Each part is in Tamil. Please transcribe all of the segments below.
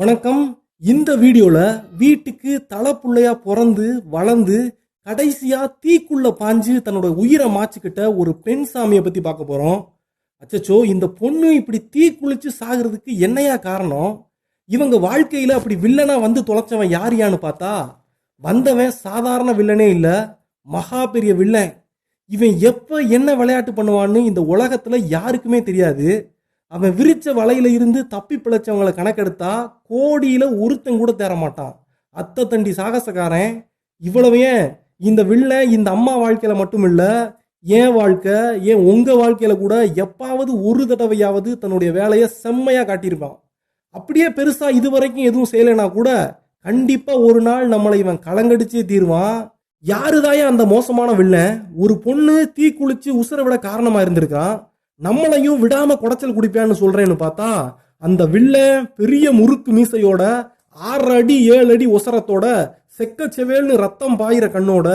வணக்கம். இந்த வீடியோல வீட்டுக்கு தலைப்புள்ளையா பிறந்து வளர்ந்து கடைசியா தீக்குள்ள பாஞ்சு தன்னோட உயிரை மாச்சுக்கிட்ட ஒரு பெண் சாமியை பத்தி பார்க்க போறோம். அச்சச்சோ இந்த பொண்ணு இப்படி தீ குளிச்சு சாகிறதுக்கு என்னையா காரணம்? இவங்க வாழ்க்கையில அப்படி வில்லனா வந்து தொலைச்சவன் யார் யான்னு பார்த்தா வந்தவன் சாதாரண வில்லனே இல்லை மகா பெரிய வில்லன். இவன் எப்போ என்ன விளையாட்டு பண்ணுவான்னு இந்த உலகத்தில் யாருக்குமே தெரியாது. அவன் விரிச்ச வலையில இருந்து தப்பி பிழைச்சவங்களை கணக்கெடுத்தா கோடியில ஒருத்தன் கூட தேர மாட்டான். அத்தை தண்டி சாகசக்காரன் இவ்வளவு ஏன்? இந்த வில்லன் இந்த அம்மா வாழ்க்கையில மட்டும் இல்ல என் வாழ்க்கை ஏன் உங்க வாழ்க்கையில கூட எப்பாவது ஒரு தடவையாவது தன்னுடைய வேலையை செம்மையா காட்டியிருப்பான். அப்படியே பெருசா இதுவரைக்கும் எதுவும் செய்யலைனா கூட கண்டிப்பா ஒரு நாள் நம்மளை இவன் கலங்கடிச்சே தீருவான். யாருதாயா அந்த மோசமான வில்லன்? ஒரு பொண்ணு தீ குளிச்சு உசுர விட காரணமா இருந்திருக்கான். நம்மளையும் விடாம குடைச்சல் குடிப்பேன்னு சொல்றேன்னு பார்த்தா அந்த வில்ல பெரிய முறுக்கு மீசையோட ஆறு அடி ஏழு அடி ஒசரத்தோட செக்க செவேல்னு ரத்தம் பாயிற கண்ணோட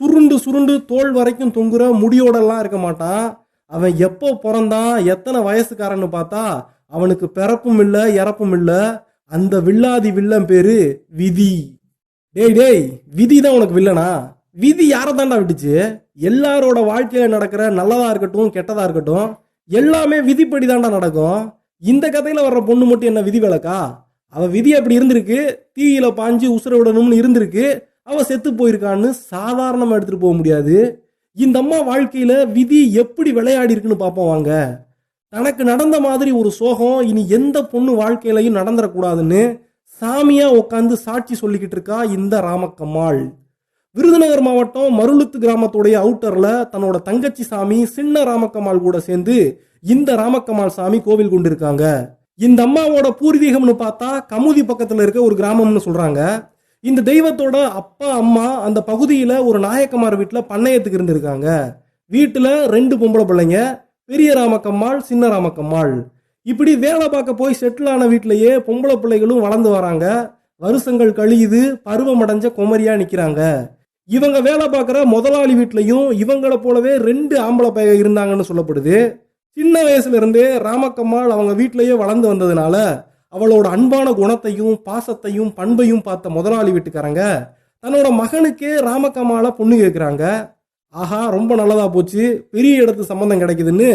சுருண்டு சுருண்டு தோல் வரைக்கும் தொங்குற முடியோடலாம் இருக்க மாட்டான் அவன் எப்போ பிறந்தான் எத்தனை வயசுக்காரன்னு பார்த்தா அவனுக்கு பிறப்பும் இல்லை இறப்பும் இல்லை. அந்த வில்லாதி வில்லன் பேரு விதி. டேய் டேய் விதி தான் உனக்கு வில்லனா? விதி யாரை தாண்டா விட்டுச்சு? எல்லாரோட வாழ்க்கையில நடக்கிற நல்லதா இருக்கட்டும் கெட்டதா இருக்கட்டும் எல்லாமே விதிப்படி தாண்டா நடக்கும். இந்த கதையில் வர்ற பொண்ணு மட்டும் என்ன விதி விளக்கா? அவள் விதி அப்படி இருந்திருக்கு தீயில பாஞ்சு உசுர விடணும்னு இருந்திருக்கு அவள் செத்து போயிருக்கான்னு சாதாரணமாக எடுத்துட்டு போக முடியாது. இந்த அம்மா வாழ்க்கையில் விதி எப்படி விளையாடி இருக்குன்னு பார்ப்போம் வாங்க. தனக்கு நடந்த மாதிரி ஒரு சோகம் இனி எந்த பொண்ணு வாழ்க்கையிலையும் நடந்துடக்கூடாதுன்னு சாமியாக உட்காந்து சாட்சி சொல்லிக்கிட்டு இருக்கா இந்த ராமக்கம்மாள். விருதுநகர் மாவட்டம் மருளுத்து கிராமத்துடைய அவுட்டர்ல தன்னோட தங்கச்சி சாமி சின்ன ராமக்கம்மாள் கூட சேர்ந்து இந்த ராமக்கம்மாள் சாமி கோவில் கொண்டிருக்காங்க. இந்த அம்மாவோட பூர்வீகம்னு பார்த்தா கமுதி பக்கத்துல இருக்க ஒரு கிராமம்னு சொல்றாங்க. இந்த தெய்வத்தோட அப்பா அம்மா அந்த பகுதியில ஒரு நாயக்கமார் வீட்டுல பண்ணையத்துக்கு இருந்திருக்காங்க. வீட்டுல ரெண்டு பொம்பளை பிள்ளைங்க பெரிய ராமக்கம்மாள் சின்ன ராமக்கம்மாள். இப்படி வேலை பார்க்க போய் செட்டில் ஆன வீட்டிலேயே பொம்பளை பிள்ளைகளும் வளர்ந்து வராங்க. வருஷங்கள் கழியுது பருவம் அடைஞ்ச குமரியா நிற்கிறாங்க இவங்க வேலை பார்க்குற முதலாளி வீட்லையும் இவங்களை போலவே ரெண்டு ஆம்பளை பையன் இருந்தாங்கன்னு சொல்லப்படுது. சின்ன வயசுலேருந்தே ராமக்கம்மாள் அவங்க வீட்லேயே வளர்ந்து வந்ததுனால அவளோட அன்பான குணத்தையும் பாசத்தையும் பண்பையும் பார்த்த முதலாளி வீட்டுக்காரங்க தன்னோட மகனுக்கே ராமக்கம்மாளை பொண்ணு கேட்குறாங்க ஆஹா ரொம்ப நல்லதாக போச்சு. பெரிய இடத்து சம்பந்தம் கிடைக்குதுன்னு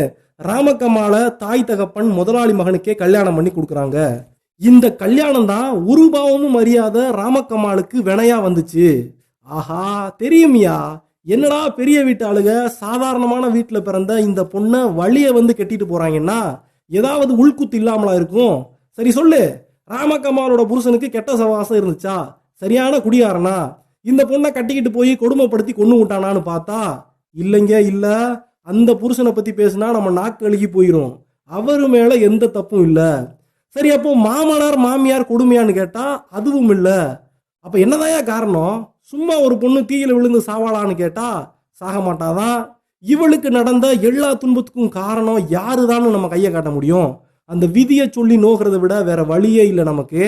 ராமக்கம்மாளை தாய் தகப்பன் முதலாளி மகனுக்கே கல்யாணம் பண்ணி கொடுக்குறாங்க. இந்த கல்யாணம் தான் ஒரு பாவமும் அறியாத ராமக்கம்மாளுக்கு வினையா வந்துச்சு. ஆஹா தெரியுமியா? என்னடா பெரிய வீட்டு ஆளுங்க சாதாரணமான வீட்டில் பிறந்த இந்த பொண்ணை வழியை வந்து கட்டிட்டு போறாங்கன்னா ஏதாவது உள்குத்து இல்லாமலா இருக்கும்? சரி சொல்லு. ராமக்கம்மாளோட புருஷனுக்கு கெட்ட சவாசம் இருந்துச்சா? சரியான குடியாரனா? இந்த பொண்ணை கட்டிக்கிட்டு போய் கொடுமைப்படுத்தி கொண்டு விட்டானான்னு பார்த்தா இல்லைங்க இல்லை. அந்த புருஷனை பற்றி பேசினா நம்ம நாக்கு அழுகி போயிடும் அவரு மேலே எந்த தப்பும் இல்லை. சரி அப்போ மாமனார் மாமியார் கொடுமையான்னு கேட்டால் அதுவும் இல்லை. அப்போ என்னதாயா காரணம்? சும்மா ஒரு பொண்ணு தீயில விழுந்து சாவாளான்னு கேட்டா சாக மாட்டாதான் இவளுக்கு நடந்த எல்லா துன்பத்துக்கும் காரணம் யாருதான்னு நம்ம கையை காட்ட முடியும். அந்த விதியை சொல்லி நோகிறத விட வேற வழியே இல்லை நமக்கு.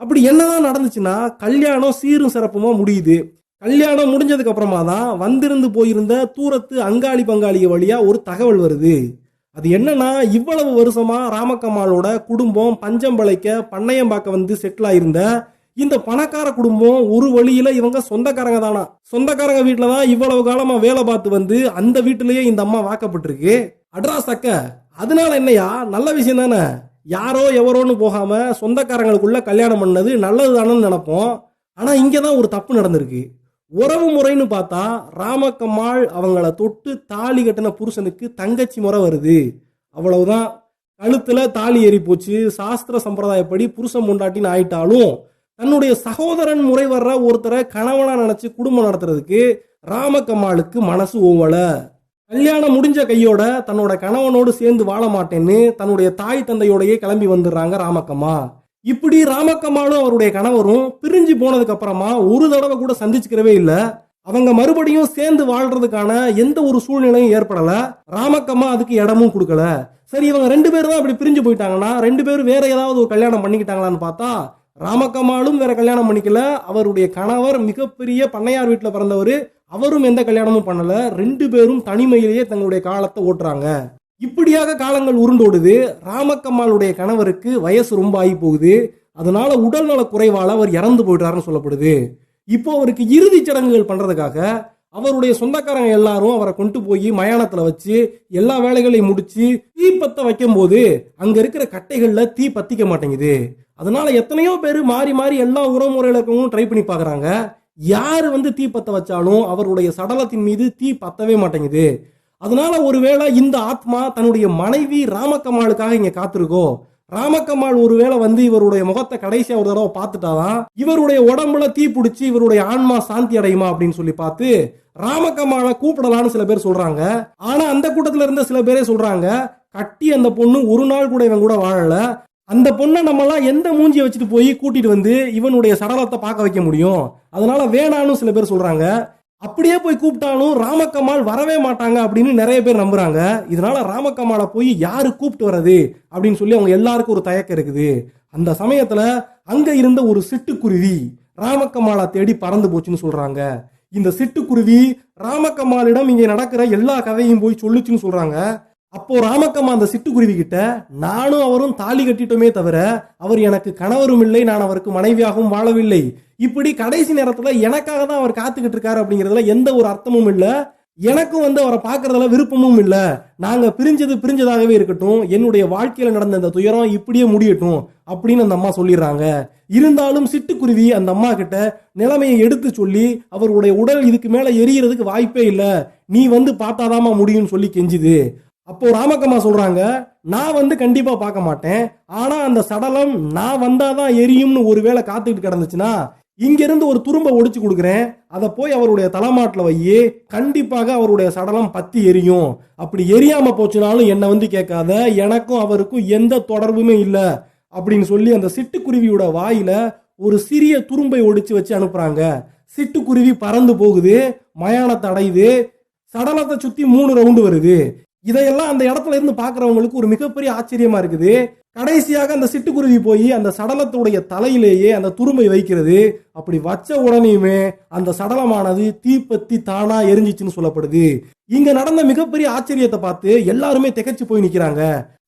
அப்படி என்னதான் நடந்துச்சுன்னா கல்யாணம் சீரும் சிறப்புமா முடியுது. கல்யாணம் முடிஞ்சதுக்கு அப்புறமா தான் வந்திருந்து போயிருந்த தூரத்து அங்காளி பங்காளிய வழியா ஒரு தகவல் வருது. அது என்னன்னா இவ்வளவு வருஷமா ராமக்கம்மாளோட குடும்பம் பஞ்சம் பிழைக்க பண்ணையம் பார்க்க வந்து செட்டில் ஆயிருந்த இந்த பணக்கார குடும்பம் ஒரு வழியில இவங்க சொந்தக்காரங்க தானா? சொந்தக்காரங்க வீட்டுல தான் இவ்வளவு காலமா வேலை பார்த்து வந்து அந்த வீட்டிலேயே இந்த அம்மா வாக்கப்பட்டிருக்கு. அட்ரா சக்க அதனால என்னையா? நல்ல விஷயம் தானே. யாரோ எவரோன்னு போகாம சொந்தக்காரங்களுக்குள்ள கல்யாணம் பண்ணது நல்லது நினைப்போம். ஆனா இங்கதான் ஒரு தப்பு நடந்திருக்கு. உறவு முறைன்னு பார்த்தா ராமக்கம்மாள் அவங்கள தொட்டு தாலி கட்டின புருஷனுக்கு தங்கச்சி முறை வருது. அவ்வளவுதான். கழுத்துல தாலி ஏறி போச்சு சாஸ்திர சம்பிரதாயப்படி புருஷன் முண்டாட்டின்னு ஆயிட்டாலும் தன்னுடைய சகோதரன் முறை வர்ற ஒருத்தரை கணவனா நினைச்சு குடும்பம் நடத்துறதுக்கு ராமக்கம்மாளுக்கு மனசு ஓவல கல்யாணம் முடிஞ்ச கையோட தன்னோட கணவனோடு சேர்ந்து வாழ மாட்டேன்னு தன்னுடைய தாய் தந்தையோடையே கிளம்பி வந்துடுறாங்க ராமக்கம்மா. இப்படி ராமக்கம்மாளும் அவருடைய கணவரும் பிரிஞ்சு போனதுக்கு அப்புறமா ஒரு தடவை கூட சந்திச்சுக்கிறவே இல்லை. அவங்க மறுபடியும் சேர்ந்து வாழ்றதுக்கான எந்த ஒரு சூழ்நிலையும் ஏற்படல. ராமக்கம்மா அதுக்கு இடமும் கொடுக்கல. சரி இவங்க ரெண்டு பேரும் தான் அப்படி பிரிஞ்சு போயிட்டாங்கன்னா ரெண்டு பேரும் வேற ஏதாவது ஒரு கல்யாணம் பண்ணிக்கிட்டாங்களான்னு பார்த்தா ராமக்கம்மாளும் வேற கல்யாணம் பண்ணிக்கல. அவருடைய கணவர் மிகப்பெரிய பண்ணையார் வீட்டில் பிறந்தவர். அவரும் எந்த கல்யாணமும் பண்ணல. ரெண்டு பேரும் தனிமையிலேயே தங்களுடைய காலத்தை ஓட்டுறாங்க. இப்படியாக காலங்கள் உருண்டோடுது. ராமக்கம்மாளுடைய கணவருக்கு வயசு ரொம்ப ஆகி போகுது. அதனால உடல்நல குறைவால் அவர் இறந்து போயிட்டாருன்னு சொல்லப்படுது. இப்போ அவருக்கு இறுதிச் சடங்குகள் பண்றதுக்காக அவருடைய சொந்தக்காரங்க எல்லாரும் அவரை கொண்டு போய் மயானத்துல வச்சு எல்லா வேலைகளையும் முடிச்சு தீ பத்த வைக்கும் போது அங்க இருக்கிற கட்டைகள்ல தீ பத்திக்க மாட்டேங்குது. அதனால எத்தனையோ பேர் மாறி மாறி எல்லா உறவுமுறையில இருக்கவங்களும் ட்ரை பண்ணி பாக்குறாங்க. யாரு வந்து தீ பத்த வச்சாலும் அவருடைய சடலத்தின் மீது தீ பத்தவே மாட்டேங்குது. அதனால ஒருவேளை இந்த ஆத்மா தன்னுடைய மனைவி ராமக்கம்மாளுக்காக இங்க காத்திருக்கோ ராமக்கம்மாள் ஒருவேளை வந்து இவருடைய முகத்தை கடைசியா ஒரு தடவை பார்த்துட்டாதான் இவருடைய உடம்புல தீ பிடிச்சி இவருடைய ஆன்மா சாந்தி அடையுமா அப்படின்னு சொல்லி பார்த்து ராமக்கம்மாளை கூப்பிடலாம்னு சில பேர் சொல்றாங்க. ஆனா அந்த கூட்டத்துல இருந்த சில பேரே சொல்றாங்க கட்டி அந்த பொண்ணு ஒரு நாள் கூட இவன் கூட வாழல. அந்த பொண்ணை நம்மலாம் எந்த மூஞ்சியை வச்சுட்டு போய் கூட்டிட்டு வந்து இவனுடைய சடலத்தை பார்க்க வைக்க முடியும்? அதனால வேணான்னு சில பேர் சொல்றாங்க. அப்படியே போய் கூப்பிட்டாலும் ராமக்கம்மாள் வரவே மாட்டாங்க அப்படின்னு நிறைய பேர் நம்புறாங்க. இதனால ராமக்கம்மாளை போய் யாரு கூப்பிட்டு வர்றது? அப்படின்னு சொல்லி அவங்க எல்லாருக்கும் ஒரு தயக்கம் இருக்குது. அந்த சமயத்துல அங்க இருந்த ஒரு சிட்டுக்குருவி ராமக்கம்மாளை தேடி பறந்து போச்சுன்னு சொல்றாங்க. இந்த சிட்டுக்குருவி ராமக்கம்மாளிடம் இங்க நடக்கிற எல்லா கதையும் போய் சொல்லுச்சுன்னு சொல்றாங்க. அப்போ ராமக்கம்மா அந்த சிட்டுக்குருவி கிட்ட நானும் அவரும் தாலி கட்டிட்டோமே தவிர அவர் எனக்கு கணவரும் இல்லை நான் அவருக்கு மனைவியாகவும் வாழவில்லை. இப்படி கடைசி நேரத்துல எனக்காக தான் அவர் காத்துக்கிட்டு இருக்காரு அப்படிங்கிறதுல எந்த ஒரு அர்த்தமும் இல்லை. எனக்கும் வந்து அவரை பார்க்கறதுல விருப்பமும் இல்லை. நாங்க பிரிஞ்சது பிரிஞ்சதாகவே இருக்கட்டும். என்னுடைய வாழ்க்கையில நடந்த இந்த துயரம் இப்படியே முடியட்டும் அப்படின்னு அந்த அம்மா சொல்லிடுறாங்க. இருந்தாலும் சிட்டுக்குருவி அந்த அம்மா கிட்ட நிலைமையை எடுத்து சொல்லி அவருடைய உடல் இதுக்கு மேல எரியறதுக்கு வாய்ப்பே இல்லை. நீ வந்து பார்த்தாதாம்மா முடியும்னு சொல்லி கெஞ்சுது. அப்போ ராமக்கம்மா சொல்றாங்க நான் வந்து கண்டிப்பா பார்க்க மாட்டேன். ஆனா அந்த சடலம் நான் வந்தாதான் எரியும்னு ஒருவேளை காத்துக்கிட்டு கிடந்துச்சுன்னா இங்கிருந்து ஒரு துரும்ப ஒடிச்சு கொடுக்குறேன். அதை போய் அவருடைய தலைமாட்டில் வையே கண்டிப்பாக அவருடைய சடலம் பத்தி எரியும். அப்படி எரியாம போச்சுனாலும் என்னை வந்து கேட்காத எனக்கும் அவருக்கும் எந்த தொடர்புமே இல்லை அப்படின்னு சொல்லி அந்த சிட்டுக்குருவியோட வாயில ஒரு சிறிய துரும்பை ஒடிச்சு வச்சு அனுப்புறாங்க. சிட்டுக்குருவி பறந்து போகுது மயானத்தை அடையுது. சடலத்தை சுத்தி மூணு ரவுண்டு வருது. இதையெல்லாம் அந்த இடத்துல இருந்து பார்க்குறவங்களுக்கு ஒரு மிகப்பெரிய ஆச்சரியமா இருக்குது. கடைசியாக அந்த சிட்டுக்குருவி போய் அந்த சடலத்துடைய தலையிலேயே அந்த துரும்பை வைக்கிறது. அப்படி வச்ச உடனேயுமே அந்த சடலமானது தீப்பத்தி தானா எரிஞ்சிச்சுன்னு சொல்லப்படுது. இங்க நடந்த மிகப்பெரிய ஆச்சரியத்தை பார்த்து எல்லாருமே திகச்சு போய் நிக்கிறாங்க.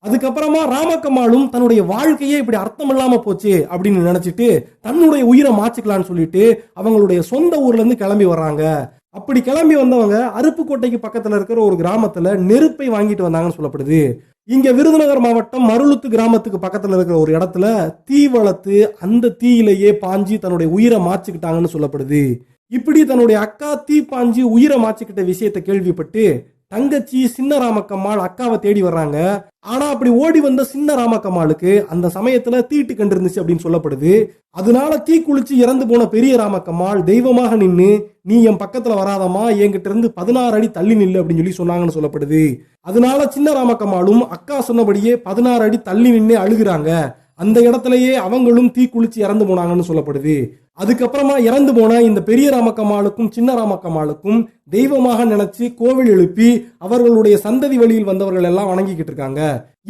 அதுக்கப்புறமா ராமக்கம்மாளும் தன்னுடைய வாழ்க்கையே இப்படி அர்த்தம் இல்லாம போச்சு அப்படின்னு நினைச்சிட்டு தன்னுடைய உயிரை மாச்சுக்கலாம்னு சொல்லிட்டு அவங்களுடைய சொந்த ஊர்ல இருந்து கிளம்பி வர்றாங்க. அப்படி கிளம்பி வந்தவங்க அருப்புக்கோட்டைக்கு பக்கத்துல இருக்கிற ஒரு கிராமத்துல நெருப்பை வாங்கிட்டு வந்தாங்கன்னு சொல்லப்படுது. இங்க விருதுநகர் மாவட்டம் மருளுத்து கிராமத்துக்கு பக்கத்துல இருக்கிற ஒரு இடத்துல தீ வளர்த்து அந்த தீயிலேயே பாஞ்சி தன்னுடைய உயிரை மாச்சுக்கிட்டாங்கன்னு சொல்லப்படுது. இப்படி தன்னுடைய அக்கா தீ பாஞ்சி உயிரை மாச்சுக்கிட்ட விஷயத்தை கேள்விப்பட்டு தங்கச்சி சின்ன ராமக்கம்மாள் அக்காவை தேடி வர்றாங்க. ஆனா அப்படி ஓடி வந்த சின்ன ராமக்கம்மாளுக்கு அந்த சமயத்துல தீட்டு கண்டு இருந்துச்சு அப்படின்னு சொல்லப்படுது. அதனால தீ குளிச்சு இறந்து போன பெரிய ராமக்கம்மாள் தெய்வமாக நின்னு நீ என் பக்கத்துல வராதம்மா என்கிட்ட இருந்து பதினாறு அடி தள்ளி நில்லு அப்படின்னு சொல்லி சொன்னாங்கன்னு சொல்லப்படுது. அதனால சின்ன ராமக்கம்மாளும் அக்கா சொன்னபடியே பதினாறு அடி தள்ளி நின்று அழுகுறாங்க. அந்த இடத்துலயே அவங்களும் தீ குளிச்சு இறந்து போனாங்கன்னு சொல்லப்படுது. அதுக்கப்புறமா இறந்து போன இந்த பெரிய ராமக்கம்மாளுக்கும் சின்ன ராமக்கம்மாளுக்கும் தெய்வமாக நினைச்சு கோவில் எழுப்பி அவர்களுடைய சந்ததி வழியில் வந்தவர்கள் எல்லாம் வணங்கிக்கிட்டு இருக்காங்க.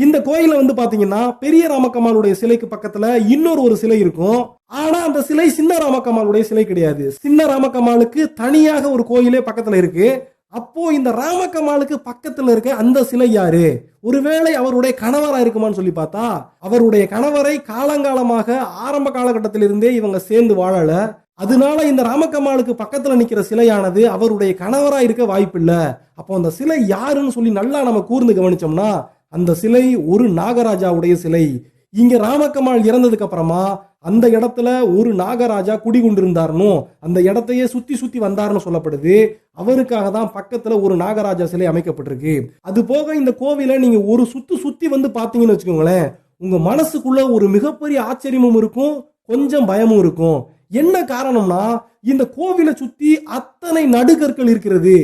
இந்த கோயில வந்து பாத்தீங்கன்னா பெரிய ராமக்கம்மாளுடைய சிலைக்கு பக்கத்துல இன்னொரு ஒரு சிலை இருக்கும். ஆனா அந்த சிலை சின்ன ராமக்கம்மாளுடைய சிலை கிடையாது. சின்ன ராமக்கம்மாளுக்கு தனியாக ஒரு கோயிலே பக்கத்துல இருக்கு. அப்போ இந்த ராமக்கமாலுக்கு பக்கத்துல இருக்க அந்த சிலை யாரு? ஒருவேளை அவருடைய கணவரா இருக்குமான்னு சொல்லி பார்த்தா அவருடைய கணவரை காலங்காலமாக ஆரம்ப காலகட்டத்திலிருந்தே இவங்க சேர்ந்து வாழல. அதனால இந்த ராமக்கம்மாளுக்கு பக்கத்துல நிக்கிற சிலையானது அவருடைய கணவரா இருக்க வாய்ப்பில்லை. அப்போ அந்த சிலை யாருன்னு சொல்லி நல்லா நம்ம கூர்ந்து கவனிச்சோம்னா அந்த சிலை ஒரு நாகராஜாவுடைய சிலை. இங்க ராமக்கம்மாள் இறந்ததுக்கு அப்புறமா அந்த இடத்துல ஒரு நாகராஜா குடிகொண்டிருந்தாருன்னு அந்த இடத்தையே சுத்தி சுத்தி வந்தாருன்னு சொல்லப்படுது. அவருக்காக தான் பக்கத்துல ஒரு நாகராஜா சிலை அமைக்கப்பட்டிருக்கு. அது போக இந்த கோவிலை நீங்க ஒரு சுத்து சுத்தி வந்து பாத்தீங்கன்னு வச்சுக்கோங்களேன் உங்க மனசுக்குள்ள ஒரு மிகப்பெரிய ஆச்சரியமும் இருக்கும் கொஞ்சம் பயமும் இருக்கும். என்ன காரணம்னா இந்த கோவிலை சுத்தி அத்தனை நடுகற்கள் இருக்கிறது.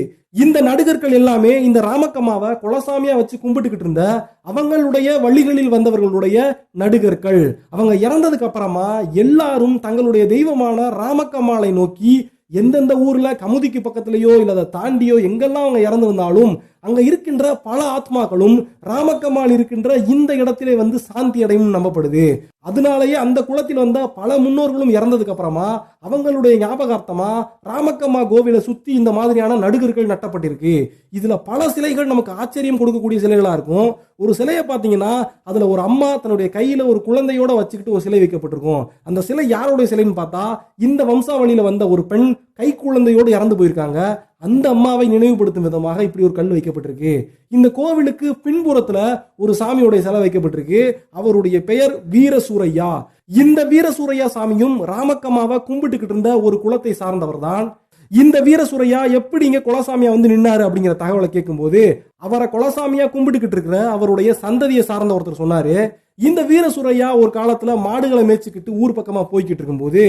இந்த நடிகர்கள் எல்லாமே இந்த ராமக்கம்மாவை குலசாமியா வச்சு கும்பிட்டுக்கிட்டு இருந்த அவங்களுடைய வழிகளில் வந்தவர்களுடைய நடிகர்கள். அவங்க இறந்ததுக்கு அப்புறமா எல்லாரும் தங்களுடைய தெய்வமான ராமக்கம்மாளை நோக்கி எந்தெந்த ஊர்ல கமுதிக்கு பக்கத்திலேயோ இல்லை அதை தாண்டியோ எங்கெல்லாம் அவங்க இறந்து வந்தாலும் அங்க இருக்கின்ற பல ஆத்மாக்களும் ராமக்கம்மாள் இருக்கின்ற இந்த இடத்திலே வந்து சாந்தி அடையும் நம்பப்படுது. அதனாலேயே அந்த குளத்தில் வந்த பல முன்னோர்களும் இறந்ததுக்கு அப்புறமா அவங்களுடைய ஞாபகார்த்தமா ராமக்கம்மா கோவிலை சுத்தி இந்த மாதிரியான நடுகர்கள் நட்டப்பட்டிருக்கு. இதுல பல சிலைகள் நமக்கு ஆச்சரியம் கொடுக்கக்கூடிய சிலைகளா இருக்கும். ஒரு சிலையை பார்த்தீங்கன்னா அதுல ஒரு அம்மா தன்னுடைய கையில ஒரு குழந்தையோட வச்சுக்கிட்டு ஒரு சிலை வைக்கப்பட்டிருக்கும். அந்த சிலை யாருடைய சிலைன்னு பார்த்தா இந்த வம்சாவளியில வந்த ஒரு பெண் கை குழந்தையோடு இறந்து போயிருக்காங்க. அந்த அம்மாவை நினைவுபடுத்தும் விதமாக இப்படி ஒரு கல் வைக்கப்பட்டிருக்கு. இந்த கோவிலுக்கு பின்புறத்துல ஒரு சாமியோடைய சிலை வைக்கப்பட்டிருக்கு. அவருடைய பெயர் வீரசூரையா. இந்த வீரசூரையா சாமியும் ராமக்கம்மாவை கும்பிட்டுக்கிட்டு இருந்த ஒரு குலத்தை சார்ந்தவர் தான். இந்த வீரசூரையா எப்படி இங்க குலசாமியா வந்து நின்னாரு அப்படிங்கிற தகவலை கேட்கும்போது அவரை குலசாமியா கும்பிட்டுக்கிட்டு இருக்கிற அவருடைய சந்ததியை சார்ந்த ஒருத்தர் சொன்னாரு. இந்த வீரசுரையா ஒரு காலத்துல மாடுகளை மேய்ச்சிக்கிட்டு ஊர் பக்கமா போய்கிட்டு இருக்கும்போது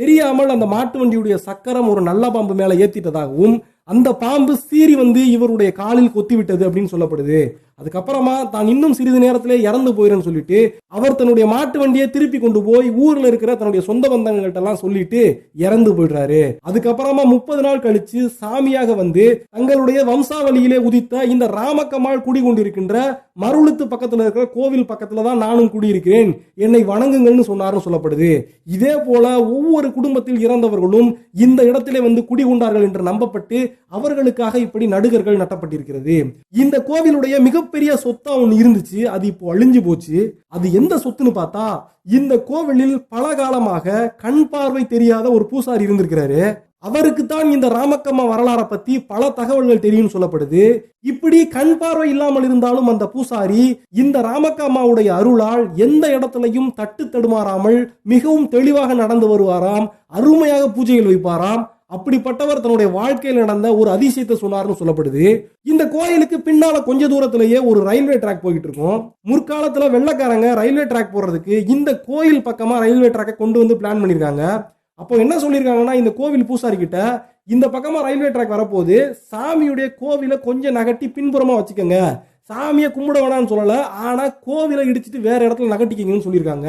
தெரியாமல் அந்த மாட்டு வண்டியுடைய சக்கரம் ஒரு நல்ல பாம்பு மேலே ஏற்றிட்டதாகவும் அந்த பாம்பு சீறி வந்து இவருடைய காலில் கொத்திவிட்டது அப்படின்னு சொல்லப்படுது. அதுக்கப்புறமா தான் இன்னும் சிறிது நேரத்திலே இறந்து போயிடுன்னு சொல்லிட்டு அவர் தன்னுடைய மாட்டு வண்டியை திருப்பி கொண்டு போய் ஊரில் இருக்கிற தன்னுடைய சொந்த பந்தங்கள்கிட்ட எல்லாம் சொல்லிட்டு இறந்து போயிடுறாரு. அதுக்கப்புறமா முப்பது நாள் கழிச்சு சாமியாக வந்து தங்களுடைய வம்சாவளியிலே உதித்த இந்த ராமக்கம்மாள் குடிகொண்டிருக்கின்ற மருளுத்து பக்கத்தில் இருக்கிற கோவில் பக்கத்தில் தான் நானும் குடியிருக்கிறேன். என்னை வணங்குங்கள்னு சொன்னார்னு சொல்லப்படுது. இதே போல ஒவ்வொரு குடும்பத்தில் இறந்தவர்களும் இந்த இடத்திலே வந்து குடிகொண்டார்கள் என்று நம்பப்பட்டு அவர்களுக்காக இப்படி நடுகர்கள் நட்டப்பட்டிருக்கிறது. இந்த கோவிலுடைய மிகப்பெரிய சொத்தா ஒன்று இருந்துச்சு. அது இப்போ அழிஞ்சு போச்சு. அது எந்த சொத்துன்னு பார்த்தா இந்த கோவிலில் பல காலமாக கண் பார்வை தெரியாத ஒரு பூசாரி இருந்திருக்கிறாரு. அவருக்கு தான் இந்த ராமக்கம்மா வரலாறை பத்தி பல தகவல்கள் தெரியும்னு சொல்லப்படுது. இப்படி கண் பார்வை இல்லாமல் இருந்தாலும் அந்த பூசாரி இந்த ராமக்கம்மாவுடைய அருளால் எந்த இடத்துலையும் தட்டு தடுமாறாமல் மிகவும் தெளிவாக நடந்து வருவாராம். அருமையாக பூஜைகள் வைப்பாராம். அப்படிப்பட்டவர் தன்னுடைய வாழ்க்கையில் நடந்த ஒரு அதிசயத்தை சொன்னார்னு சொல்லப்படுது. இந்த கோயிலுக்கு பின்னால கொஞ்ச தூரத்திலேயே ஒரு ரயில்வே ட்ராக் போயிட்டு இருக்கும். முற்காலத்துல வெள்ளக்காரங்க ரயில்வே ட்ராக் போடுறதுக்கு இந்த கோயில் பக்கமா ரயில்வே ட்ராக்கை கொண்டு வந்து பிளான் பண்ணிருக்காங்க. அப்போ என்ன சொல்லியிருக்காங்கன்னா இந்த கோவில் பூசாரி கிட்ட இந்த பக்கமாக ரயில்வே ட்ராக் வரப்போது சாமியுடைய கோவிலை கொஞ்சம் நகட்டி பின்புறமாக வச்சுக்கோங்க. சாமியை கும்பிட வேணாம்னு சொல்லலை ஆனால் கோவிலை இடிச்சிட்டு வேற இடத்துல நகட்டிக்கிங்கன்னு சொல்லியிருக்காங்க.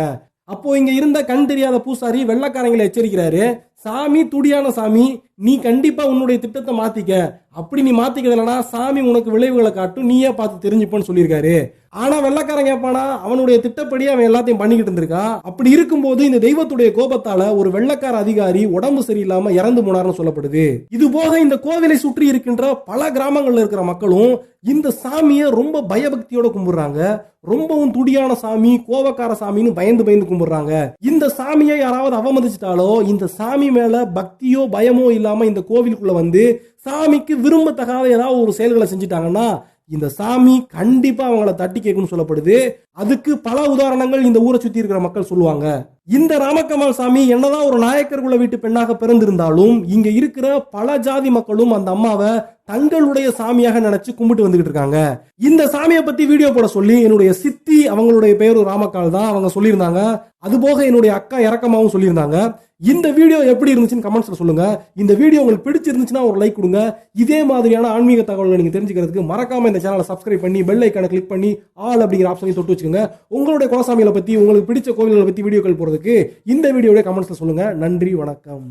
அப்போ இங்கே இருந்த கண் தெரியாத பூசாரி வெள்ளக்காரங்களை எச்சரிக்கிறாரு. சாமி துடியான சாமி நீ கண்டிப்பா உன்னுடைய திட்டத்தை மாத்திக்க. அப்படி நீ மாத்திக்கலனா சாமி உனக்கு விளைவுகளை காட்டும் நீயே பார்த்து தெரிஞ்சுப்பன்னு சொல்லியிருக்காரு. ஆனா வெள்ளக்காரன் கேட்பானா அவனுடைய திட்டப்படி அவன் எல்லாத்தையும் பண்ணிக்கிட்டு இருந்திருக்கான் அப்படி இருக்கும்போது இந்த தெய்வத்துடைய கோபத்தால ஒரு வெள்ளக்கார அதிகாரி உடம்பு சரியில்லாம இறந்து போனார்னு சொல்லப்படுது. இது போக இந்த கோவிலை சுற்றி இருக்கின்ற பல கிராமங்கள்ல இருக்கிற மக்களும் இந்த சாமியை ரொம்ப பயபக்தியோட கும்பிடுறாங்க. ரொம்பவும் துடியான சாமி கோவக்கார சாமின்னு பயந்து பயந்து கும்பிடுறாங்க. இந்த சாமியை யாராவது அவமதிச்சிட்டாலோ இந்த சாமி மேல பக்தியோ பயமோ இல்லாம இந்த கோவிலுக்குள்ள வந்து சாமிக்கு விரும்பத்தகாத ஏதாவது ஒரு செயல்களை செஞ்சுட்டாங்கன்னா இந்த சாமி கண்டிப்பா அவங்கள தட்டி கேட்கும்னு சொல்லப்படுது. அதுக்கு பல உதாரணங்கள் இந்த ஊரை சுத்தி இருக்கிற மக்கள் சொல்லுவாங்க. இந்த ராமக்கமால் சாமி என்னதான் ஒரு நாயக்கர்குல வீட்டு பெண்ணாக பிறந்திருந்தாலும் இங்க இருக்கிற பல ஜாதி மக்களும் அந்த அம்மாவை தங்களுடைய சாமியாக நினைச்சு கும்பிட்டு வந்துகிட்டு இருக்காங்க. இந்த சாமியை பத்தி வீடியோ போட சொல்லி என்னுடைய சித்தி அவங்களுடைய பேரு ராமக்கால் தான் அவங்க சொல்லியிருந்தாங்க. அது போக என்னுடைய அக்கா இறக்கமாவும் சொல்லியிருந்தாங்க. இந்த வீடியோ எப்படி இருந்துச்சுன்னு கமெண்ட்ஸ்ல சொல்லுங்க. இந்த வீடியோ உங்களுக்கு பிடிச்சிருந்துச்சுன்னா ஒரு லைக் கொடுங்க. இதே மாதிரியான ஆன்மீக தகவல்களை நீங்க தெரிஞ்சுக்கிறதுக்கு மறக்காம இந்த சேனலை சப்ஸ்கிரைப் பண்ணி பெல் ஐக்கானை கிளிக் பண்ணி ஆல் அப்படிங்கிற ஆப்ஷனையும் தொட்டு வச்சுக்கோங்க. உங்களுடைய குலசாமிகளை பத்தி உங்களுக்கு பிடிச்ச கோவில்களை பத்தி வீடியோக்கள் போறதுக்கு இந்த வீடியோட கமெண்ட்ஸ்ல சொல்லுங்க. நன்றி வணக்கம்.